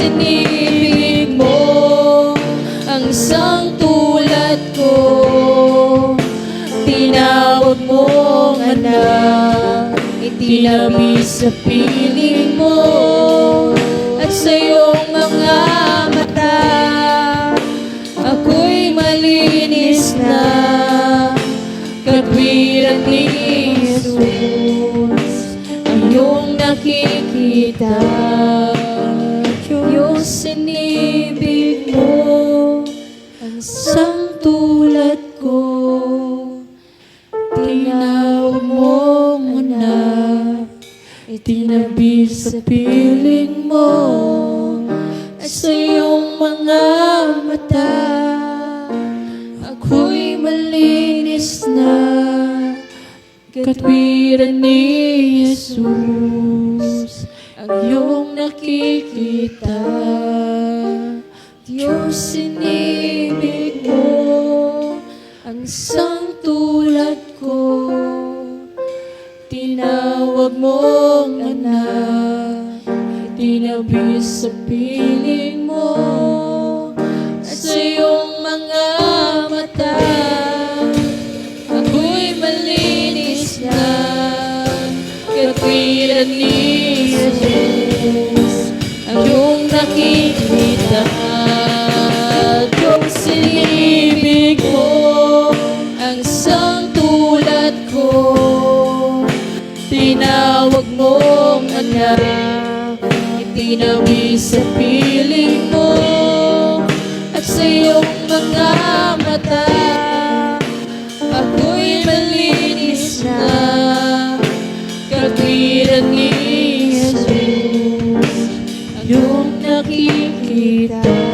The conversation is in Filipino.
sinibig mo Ang isang tulad ko Tinawag mong anak Itinabi sa piling mo At sa iyong mga mata. Ako'y malinis na Katwiran ni Jesus Ang iyong nakikita Sinibig mo Ang isang tulad ko. Tinawag mong anak Itinabi sa piling mo At sa iyong mga mata. Ako'y malinis na Katwiran ni Jesus Ang iyong nakikita Diyos sinibig mo Ang isang tulad ko. Tinawag mong anak Tinabi sa piling mo. At sa iyong mga mata Ako'y malinis na. Katwiran ni Tinawag mong anak Itinawi sa piling mo. At sa iyong mga mata Ako'y malinis na. Katwiran ni Jesus Ang iyong nakikita